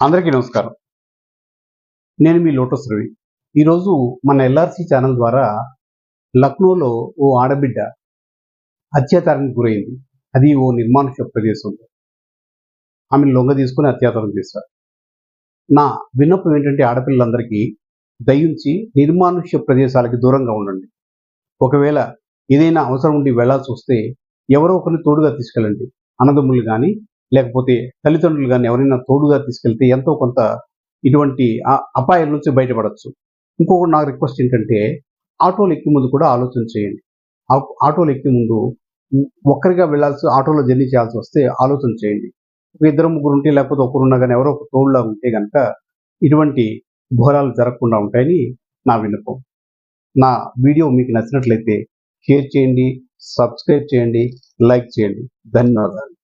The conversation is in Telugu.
అందరికీ నమస్కారం. నేను మీ లోటస్ రవి. ఈరోజు మన ఎల్ఆర్సి ఛానల్ ద్వారా లక్నోలో ఓ ఆడబిడ్డ అత్యాచారానికి గురైంది. అది ఓ నిర్మానుష్య ప్రదేశంలో. ఆమెను లొంగ తీసుకుని అత్యాచారం చేశారు. నా విన్నపం ఏంటంటే ఆడపిల్లలందరికీ దయించి నిర్మానుష్య ప్రదేశాలకి దూరంగా ఉండండి. ఒకవేళ ఏదైనా అవసరం ఉండి వెళ్ళాల్సి వస్తే ఎవరో ఒకరిని తోడుగా తీసుకెళ్ళండి. అన్నదమ్ములు కానీ లేకపోతే తల్లిదండ్రులు కానీ ఎవరైనా తోడుగా తీసుకెళ్తే ఎంతో కొంత ఇటువంటి అపాయం అపాయాల నుంచి బయటపడవచ్చు ఇంకొకటి నా రిక్వెస్ట్ ఏంటంటే ఆటోలు ఎక్కే ముందు కూడా ఆలోచన చేయండి. ఆటోలు ఎక్కే ముందు ఒక్కరిగా వెళ్ళాల్సి ఆటోలో జర్నీ చేయాల్సి వస్తే ఆలోచన చేయండి. ఒక ఇద్దరు ముగ్గురు ఉంటే లేకపోతే ఒకరున్నా కానీ ఎవరో ఒక తోడులా ఉంటే కనుక ఇటువంటి ఘోరాలు జరగకుండా ఉంటాయని నా విన్నపం. నా వీడియో మీకు నచ్చినట్లయితే షేర్ చేయండి సబ్స్క్రైబ్ చేయండి లైక్ చేయండి. ధన్యవాదాలు.